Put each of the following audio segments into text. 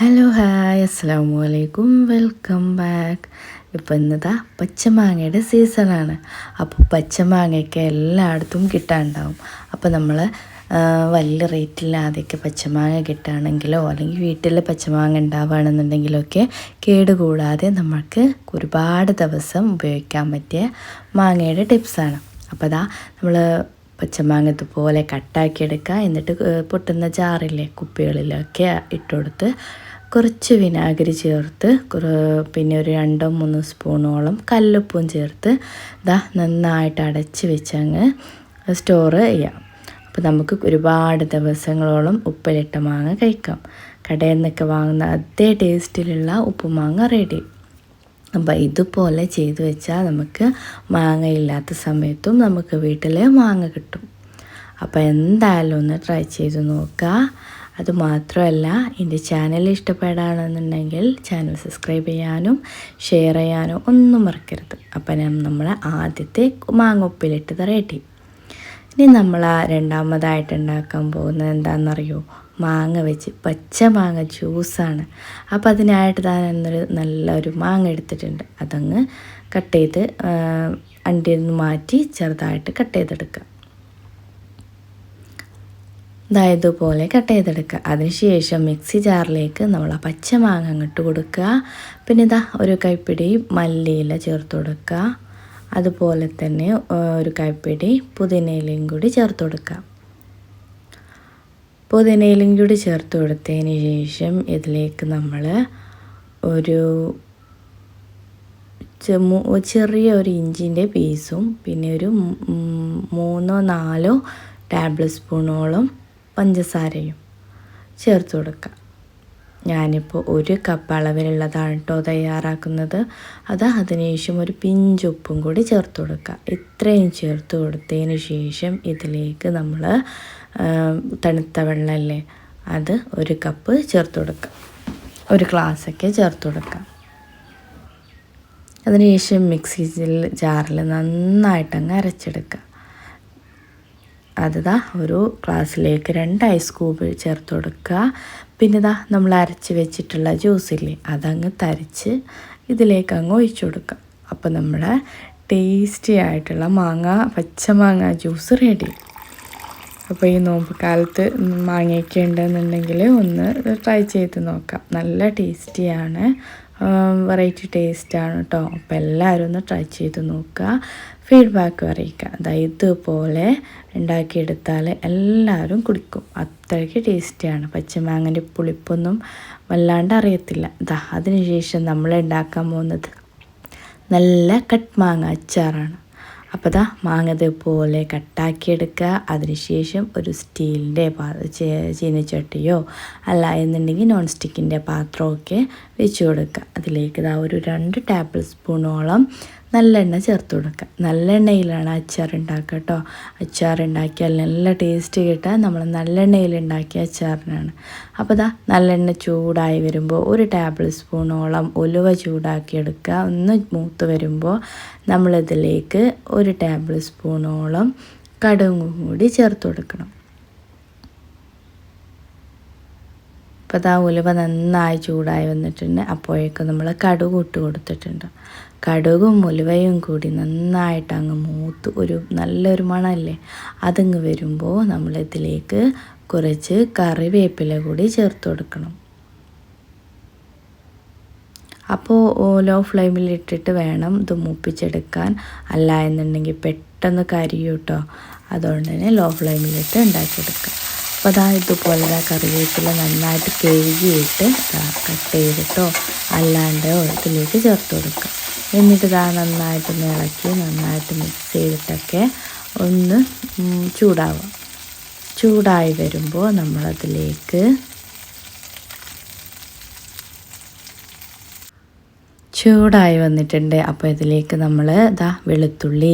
Hello hi അസ്സാം വലൈക്കും welcome back ഇപ്പം ഇന്നതാ പച്ചമാങ്ങയുടെ സീസണാണ് അപ്പോൾ പച്ചമാങ്ങയൊക്കെ എല്ലായിടത്തും കിട്ടാനുണ്ടാവും. അപ്പോൾ നമ്മൾ വലിയ റേറ്റില്ലാതെയൊക്കെ പച്ചമാങ്ങ കിട്ടുകയാണെങ്കിലോ അല്ലെങ്കിൽ വീട്ടിൽ പച്ചമാങ്ങ ഉണ്ടാവുകയാണെന്നുണ്ടെങ്കിലൊക്കെ കേടുകൂടാതെ നമുക്ക് ഒരുപാട് ദിവസം ഉപയോഗിക്കാൻ പറ്റിയ മാങ്ങയുടെ ടിപ്സാണ് അപ്പോൾ അതാ നമ്മൾ പച്ചമാങ്ങ ഇതുപോലെ കട്ടാക്കി എടുക്കുക. എന്നിട്ട് പൊട്ടുന്ന ജാറിലെ കുപ്പികളിലൊക്കെ ഇട്ടുകൊടുത്ത് കുറച്ച് വിനാഗിരി ചേർത്ത് പിന്നെ ഒരു രണ്ടോ മൂന്നോ സ്പൂണോളം കല്ലുപ്പും ചേർത്ത് ഇതാ നന്നായിട്ട് അടച്ച് വെച്ചങ്ങ് സ്റ്റോർ ചെയ്യാം. അപ്പോൾ നമുക്ക് ഒരുപാട് ദിവസങ്ങളോളം ഉപ്പിലിട്ട മാങ്ങ കഴിക്കാം. കടയിൽ നിന്നൊക്കെ വാങ്ങുന്ന അതേ ടേസ്റ്റിലുള്ള ഉപ്പുമാങ്ങ റെഡി അപ്പോൾ ഇതുപോലെ ചെയ്തു വെച്ചാൽ നമുക്ക് മാങ്ങ ഇല്ലാത്ത സമയത്തും നമുക്ക് വീട്ടിൽ മാങ്ങ കിട്ടും. അപ്പോൾ എന്തായാലും ഒന്ന് ട്രൈ ചെയ്ത് നോക്കുക അതുമാത്രമല്ല എന്റെ ചാനൽ ഇഷ്ടപ്പെടാണെന്നുണ്ടെങ്കിൽ ചാനൽ സബ്സ്ക്രൈബ് ചെയ്യാനും ഷെയർ ചെയ്യാനും ഒന്നും മറക്കരുത്. അപ്പം ഞാൻ നമ്മളെ ആദ്യത്തെ മാങ്ങ ഉപ്പിലിട്ടത് റെഡി ഇനി നമ്മൾ രണ്ടാമതായിട്ട് ഉണ്ടാക്കാൻ പോകുന്നത് എന്താണെന്നറിയോ? മാങ്ങ വെച്ച് പച്ച മാങ്ങ ജ്യൂസാണ് അപ്പോൾ അതിനായിട്ട് താൻ എന്നൊരു നല്ലൊരു മാങ്ങ എടുത്തിട്ടുണ്ട്. അതങ്ങ് കട്ട് ചെയ്ത് അണ്ടിയിൽ നിന്ന് മാറ്റി ചെറുതായിട്ട് കട്ട് ചെയ്തെടുക്കുക. ഇതായതുപോലെ കട്ട് ചെയ്തെടുക്കുക. അതിനുശേഷം മിക്സി ജാറിലേക്ക് നമ്മൾ ആ പച്ച മാങ്ങ അങ്ങോട്ട് കൊടുക്കുക. പിന്നെ ഇതാ ഒരു കൈപ്പിടി മല്ലിയില ചേർത്ത് കൊടുക്കുക. അതുപോലെ തന്നെ ഒരു കൈപ്പിടി പുതിനയിലയും കൂടി ചേർത്ത് കൊടുക്കുക. പുതിനയിലയും കൂടി ചേർത്ത് കൊടുത്തതിന് ശേഷം ഇതിലേക്ക് നമ്മൾ ഒരു ചെറിയ ഒരു ഇഞ്ചിന്റെ പീസും പിന്നെ ഒരു മൂന്നോ നാലോ ടേബിൾ സ്പൂണോളം പഞ്ചസാരയും ചേർത്ത് കൊടുക്കുക ഞാനിപ്പോൾ ഒരു കപ്പ് അളവിലുള്ളതാണ് കേട്ടോ തയ്യാറാക്കുന്നത്. അത് അതിനുശേഷം ഒരു പിഞ്ചുപ്പും കൂടി ചേർത്ത് കൊടുക്കുക ഇത്രയും ചേർത്ത് കൊടുത്തതിന് ശേഷം ഇതിലേക്ക് നമ്മൾ തണുത്ത വെള്ളമല്ലേ അത് ഒരു കപ്പ് ചേർത്ത് കൊടുക്കുക ഒരു ഗ്ലാസ്സൊക്കെ ചേർത്ത് കൊടുക്കുക അതിനുശേഷം മിക്സി ജാറിൽ നന്നായിട്ടങ്ങ് അരച്ചെടുക്കുക അതിതാ ഒരു ഗ്ലാസ്സിലേക്ക് രണ്ട് ഐസ് ക്യൂബ് ചേർത്ത് കൊടുക്കുക. പിന്നെ ഇതാ നമ്മൾ അരച്ച് വെച്ചിട്ടുള്ള ജ്യൂസില്ലേ അതങ്ങ് തരിച്ച് ഇതിലേക്ക് അങ്ങ് ഒഴിച്ചു കൊടുക്കുക. അപ്പോൾ നമ്മുടെ ടേസ്റ്റി ആയിട്ടുള്ള മാങ്ങ പച്ചമാങ്ങ ജ്യൂസ് റെഡി അപ്പോൾ ഈ നോമ്പ് കാലത്ത് മാങ്ങയൊക്കെ ഉണ്ടെന്നുണ്ടെങ്കിൽ ഒന്ന് ട്രൈ ചെയ്ത് നോക്കാം. നല്ല ടേസ്റ്റിയാണ് വെറൈറ്റി ടേസ്റ്റാണ് കേട്ടോ അപ്പോൾ എല്ലാവരും ഒന്ന് ട്രൈ ചെയ്ത് നോക്കുക. ഫീഡ്ബാക്ക് അറിയിക്കുക. അതായത് ഇതുപോലെ ഉണ്ടാക്കിയെടുത്താൽ എല്ലാവരും കുടിക്കും. അത്രയ്ക്ക് ടേസ്റ്റിയാണ് പച്ചമാങ്ങന്റെ പുളിപ്പൊന്നും വല്ലാണ്ട് അറിയത്തില്ല. ഇതാ അതിനുശേഷം നമ്മൾ ഉണ്ടാക്കാൻ പോകുന്നത് നല്ല കട്ട് മാങ്ങ അച്ചാറാണ്. അപ്പോൾ ദാ മാങ്ങ ഇതുപോലെ കട്ടാക്കിയെടുക്കുക അതിനുശേഷം ഒരു സ്റ്റീലിന്റെ പാ ചീനച്ചട്ടിയോ അല്ല എന്നുണ്ടെങ്കിൽ നോൺ സ്റ്റിക്കിന്റെ പാത്രമൊക്കെ വെച്ച് കൊടുക്കുക അതിലേക്ക് ഇതാ ഒരു രണ്ട് ടേബിൾ സ്പൂണോളം നല്ലെണ്ണ ചേർത്ത് കൊടുക്കുക. നല്ലെണ്ണയിലാണ് അച്ചാർ ഉണ്ടാക്കുക കേട്ടോ. അച്ചാർ ഉണ്ടാക്കിയാൽ നല്ല ടേസ്റ്റ് കിട്ടാൻ നമ്മൾ നല്ലെണ്ണയിൽ ഉണ്ടാക്കിയ അച്ചാറിനാണ്. അപ്പോൾ ഇതാ നല്ലെണ്ണ ചൂടായി വരുമ്പോൾ ഒരു ടേബിൾ സ്പൂണോളം ഉലുവ ചൂടാക്കി എടുക്കുക. ഒന്ന് മൂത്ത് വരുമ്പോൾ നമ്മളിതിലേക്ക് ഒരു ടേബിൾ സ്പൂണോളം കടുകും കൂടി ചേർത്ത് കൊടുക്കണം. അപ്പോൾ അതാ ഉലുവ നന്നായി ചൂടായി വന്നിട്ടുണ്ട്. അപ്പോഴേക്കും നമ്മൾ കടുക് ഇട്ട് കൊടുത്തിട്ടുണ്ട്. കടുകും ഉലുവയും കൂടി നന്നായിട്ട് അങ്ങ് മൂത്ത് ഒരു നല്ലൊരു മണമല്ലേ? അതങ്ങ് വരുമ്പോൾ നമ്മളിതിലേക്ക് കുറച്ച് കറിവേപ്പില കൂടി ചേർത്ത് കൊടുക്കണം. അപ്പോൾ ലോ ഫ്ലെയിമിൽ ഇട്ടിട്ട് വേണം ഇത് മൂപ്പിച്ചെടുക്കാൻ. അല്ല എന്നുണ്ടെങ്കിൽ പെട്ടെന്ന് കരിയൂട്ടോ അതുകൊണ്ട് തന്നെ ലോ ഫ്ലെയിമിലിട്ട് ഉണ്ടാക്കിയെടുക്കാം. അപ്പോൾ അതാ ഇതുപോലെ കറിവേപ്പില നന്നായിട്ട് കഴുകിയിട്ട് കട്ട് ചെയ്തിട്ടോ അല്ലാണ്ടോ ഇതിലേക്ക് ചേർത്ത് കൊടുക്കുക എന്നിട്ട് ഇതാ നന്നായിട്ട് ഇളക്കി നന്നായിട്ട് മിക്സ് ചെയ്തിട്ടൊക്കെ ഒന്ന് ചൂടാവുക ചൂടായി വരുമ്പോൾ നമ്മളതിലേക്ക് ചൂടായി വന്നിട്ടുണ്ട്. അപ്പോൾ ഇതിലേക്ക് നമ്മൾ ഇതാ വെളുത്തുള്ളി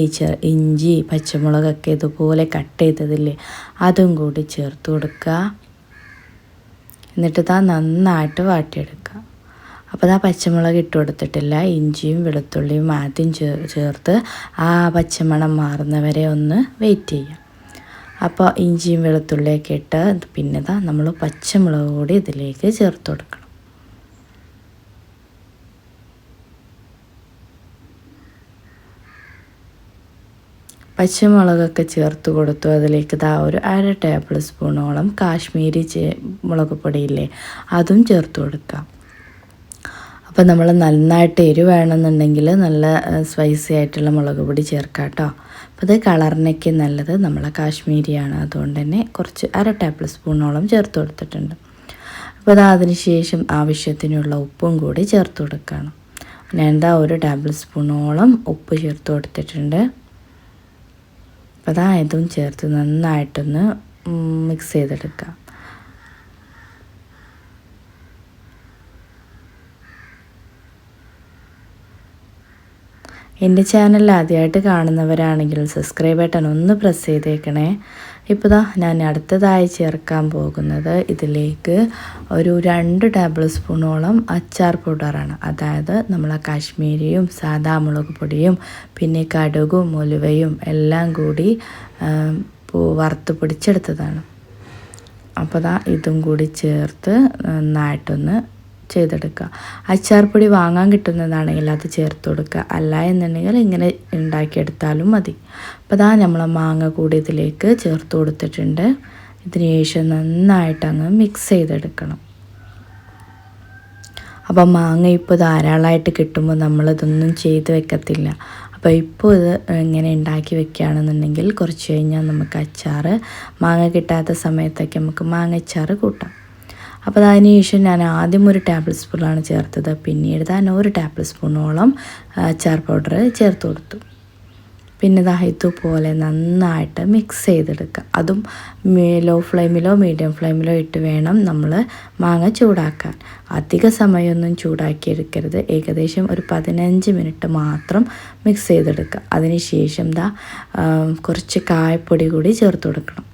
ഇഞ്ചി പച്ചമുളകൊക്കെ ഇതുപോലെ കട്ട് ചെയ്തതില്ലേ അതും കൂടി ചേർത്ത് കൊടുക്കുക എന്നിട്ട് ഇതാ നന്നായിട്ട് വാട്ടിയെടുക്കുക അപ്പോൾ ഇതാ പച്ചമുളക് ഇട്ട് കൊടുത്തിട്ടില്ല. ഇഞ്ചിയും വെളുത്തുള്ളിയും ആദ്യം ചേർത്ത് ആ പച്ചമണം മാറുന്നവരെ ഒന്ന് വെയിറ്റ് ചെയ്യാം. അപ്പോൾ ഇഞ്ചിയും വെളുത്തുള്ളിയൊക്കെ ഇട്ട് പിന്നെ നമ്മൾ പച്ചമുളക് കൂടി ഇതിലേക്ക് ചേർത്ത് കൊടുക്കണം. പച്ചമുളകൊക്കെ ചേർത്ത് കൊടുത്തു. അതിലേക്ക് ദാ ഒരു അര ടേബിൾ സ്പൂണോളം കാശ്മീരി മുളക് പൊടിയില്ലേ അതും ചേർത്ത് കൊടുക്കാം. അപ്പോൾ നമ്മൾ നന്നായിട്ട് എരിവ് വേണമെന്നുണ്ടെങ്കിൽ നല്ല സ്പൈസി ആയിട്ടുള്ള മുളക് പൊടി ചേർക്കാം കേട്ടോ അപ്പോൾ ഇത് കളറിനൊക്കെ നല്ലത് നമ്മളെ കാശ്മീരിയാണ്. അതുകൊണ്ട് തന്നെ കുറച്ച് അര ടേബിൾ സ്പൂണോളം ചേർത്ത് കൊടുത്തിട്ടുണ്ട്. അപ്പോൾ അത് അതിനുശേഷം ആവശ്യത്തിനുള്ള ഉപ്പും കൂടി ചേർത്ത് കൊടുക്കണം. ഞാൻ എന്താ ഒരു ടേബിൾ സ്പൂണോളം ഉപ്പ് ചേർത്ത് കൊടുത്തിട്ടുണ്ട്. അപ്പോൾ ചേർത്ത് നന്നായിട്ടൊന്ന് മിക്സ് ചെയ്തെടുക്കാം. എന്റെ ചാനൽ ആദ്യമായിട്ട് കാണുന്നവരാണെങ്കിൽ സബ്സ്ക്രൈബ് ബട്ടൺ ഒന്ന് പ്രസ് ചെയ്തേക്കണേ. ഇപ്പോൾ ദാ ഞാൻ അടുത്തതായി ചേർക്കാൻ പോകുന്നത് ഇതിലേക്ക് ഒരു രണ്ട് ടേബിൾ സ്പൂണോളം അച്ചാർ പൗഡറാണ് അതായത് നമ്മൾ കാശ്മീരിയും സാദാ മുളക് പൊടിയും പിന്നെ കടുകും ഉലുവയും എല്ലാം കൂടി വറുത്ത് പൊടിച്ചെടുത്തതാണ്. അപ്പോൾ ദാ ഇതും കൂടി ചേർത്ത് നന്നായിട്ടൊന്ന് ചെയ്തെടുക്കുക അച്ചാർപ്പൊടി വാങ്ങാൻ കിട്ടുന്നതാണെങ്കിൽ അത് ചേർത്ത് കൊടുക്കുക അല്ല എന്നുണ്ടെങ്കിൽ ഇങ്ങനെ ഉണ്ടാക്കിയെടുത്താലും മതി. അപ്പോൾ അതാ നമ്മൾ മാങ്ങ കൂടി ഇതിലേക്ക് ചേർത്ത് കൊടുത്തിട്ടുണ്ട്. ഇതിന് ശേഷം നന്നായിട്ട് അങ്ങ് മിക്സ് ചെയ്തെടുക്കണം. അപ്പോൾ മാങ്ങ ഇപ്പോൾ ധാരാളമായിട്ട് കിട്ടുമ്പോൾ നമ്മളിതൊന്നും ചെയ്ത് വെക്കത്തില്ല. അപ്പോൾ ഇപ്പോൾ ഇത് ഇങ്ങനെ ഉണ്ടാക്കി വെക്കുകയാണെന്നുണ്ടെങ്കിൽ കുറച്ച് കഴിഞ്ഞാൽ നമുക്ക് അച്ചാർ മാങ്ങ കിട്ടാത്ത സമയത്തൊക്കെ നമുക്ക് മാങ്ങ അച്ചാർ കൂട്ടാം. അപ്പോൾ അതിന് ശേഷം ഞാൻ ആദ്യം ഒരു ടേബിൾ സ്പൂണാണ് ചേർത്തത്. പിന്നീട് തന്നെ ഒരു ടേബിൾ സ്പൂണോളം അച്ചാർ പൗഡർ ചേർത്ത് കൊടുത്തു. പിന്നെ ഇതാ പോലെ നന്നായിട്ട് മിക്സ് ചെയ്തെടുക്കുക അതും ലോ ഫ്ലെയിമിലോ മീഡിയം ഫ്ലെയിമിലോ ഇട്ട് വേണം നമ്മൾ മാങ്ങ ചൂടാക്കാൻ. അധിക സമയമൊന്നും ചൂടാക്കിയെടുക്കരുത്. ഏകദേശം ഒരു പതിനഞ്ച് മിനിറ്റ് മാത്രം മിക്സ് ചെയ്തെടുക്കുക അതിന് ശേഷം ദാ കുറച്ച് കായപ്പൊടി കൂടി ചേർത്ത് കൊടുക്കണം.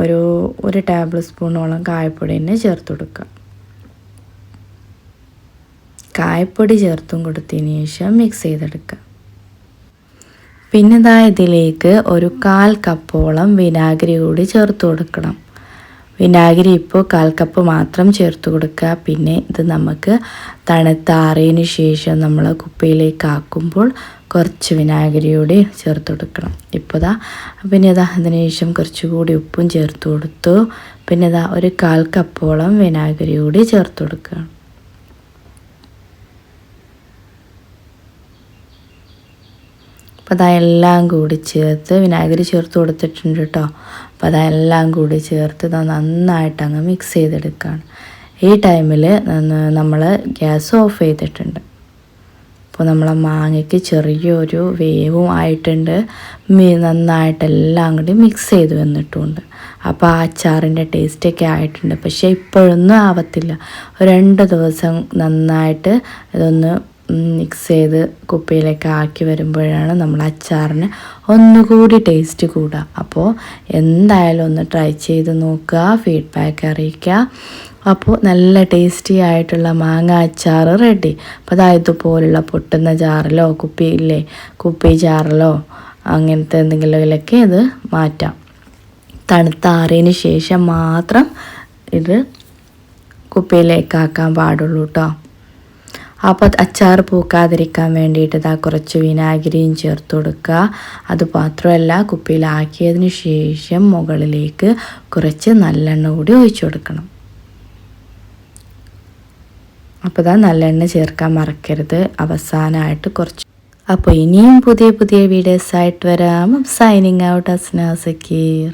ഒരു ഒരു ടേബിൾ സ്പൂണോളം കായപ്പൊടി തന്നെ ചേർത്ത് കൊടുക്കുക കായപ്പൊടി ചേർത്തും കൊടുത്തതിന് ശേഷം മിക്സ് ചെയ്തെടുക്കുക. പിന്നെ ഇതാ ഇതിലേക്ക് ഒരു കാൽ കപ്പോളം വിനാഗിരി കൂടി ചേർത്ത് കൊടുക്കണം. വിനാഗിരി ഇപ്പോൾ കാൽ കപ്പ് മാത്രം ചേർത്ത് കൊടുക്കുക. പിന്നെ ഇത് നമുക്ക് തണുത്താറിയതിന് ശേഷം നമ്മൾ കുപ്പിയിലേക്ക് ആക്കുമ്പോൾ കുറച്ച് വിനാഗിരി കൂടി ചേർത്ത് കൊടുക്കണം. ഇപ്പോൾ ഇതാ പിന്നെ ഇതാ അതിന് ശേഷം കുറച്ചുകൂടി ഉപ്പും ചേർത്ത് കൊടുത്തു. പിന്നെ ഇതാ ഒരു കാൽ കപ്പോളം വിനാഗിരി കൂടി ചേർത്ത് കൊടുക്കണം അപ്പോൾ അതെല്ലാം കൂടി ചേർത്ത് വിനാഗിരി ചേർത്ത് കൊടുത്തിട്ടുണ്ട് കേട്ടോ അപ്പോൾ അതെല്ലാം കൂടി ചേർത്ത് നന്നായിട്ട് അങ്ങ് മിക്സ് ചെയ്തെടുക്കുകയാണ് ഈ ടൈമിൽ നമ്മൾ ഗ്യാസ് ഓഫ് ചെയ്തിട്ടുണ്ട്. അപ്പോൾ നമ്മളെ മാങ്ങയ്ക്ക് ചെറിയൊരു വേവും ആയിട്ടുണ്ട്. നന്നായിട്ട് എല്ലാം കൂടി മിക്സ് ചെയ്ത് വന്നിട്ടുണ്ട്. അപ്പോൾ ആ അച്ചാറിന്റെ ടേസ്റ്റൊക്കെ ആയിട്ടുണ്ട്. പക്ഷേ ഇപ്പോഴൊന്നും ആവത്തില്ല. രണ്ട് ദിവസം നന്നായിട്ട് ഇതൊന്ന് മിക്സ് ചെയ്ത് കുപ്പിയിലേക്ക് ആക്കി വരുമ്പോഴാണ് നമ്മൾ അച്ചാറിന് ഒന്നുകൂടി ടേസ്റ്റ് കൂടുക അപ്പോൾ എന്തായാലും ഒന്ന് ട്രൈ ചെയ്ത് നോക്കുക ഫീഡ്ബാക്ക് അറിയിക്കുക. അപ്പോൾ നല്ല ടേസ്റ്റി ആയിട്ടുള്ള മാങ്ങ അച്ചാർ റെഡി അപ്പോൾ അതായത് പോലുള്ള പൊട്ടുന്ന ജാറിലോ കുപ്പിയില്ലേ കുപ്പി ജാറിലോ അങ്ങനത്തെ എന്തെങ്കിലുമൊക്കെ ഇത് മാറ്റാം. തണുത്താറിയതിന് ശേഷം മാത്രം ഇത് കുപ്പിയിലേക്കാക്കാൻ പാടുള്ളൂ കേട്ടോ അപ്പോൾ അച്ചാർ പൂക്കാതിരിക്കാൻ വേണ്ടിയിട്ട് ഇതാ കുറച്ച് വിനാഗിരിയും ചേർത്ത് കൊടുക്കുക. അത് മാത്രമല്ല കുപ്പിയിലാക്കിയതിന് ശേഷം മുകളിലേക്ക് കുറച്ച് നല്ലെണ്ണ കൂടി ഒഴിച്ചു കൊടുക്കണം. അപ്പോൾ ഇതാ നല്ലെണ്ണ ചേർക്കാൻ മറക്കരുത്. അവസാനമായിട്ട് കുറച്ച്. അപ്പോൾ ഇനിയും പുതിയ പുതിയ വീഡിയോസ് ആയിട്ട് വരാം. Signing out Asna Zakir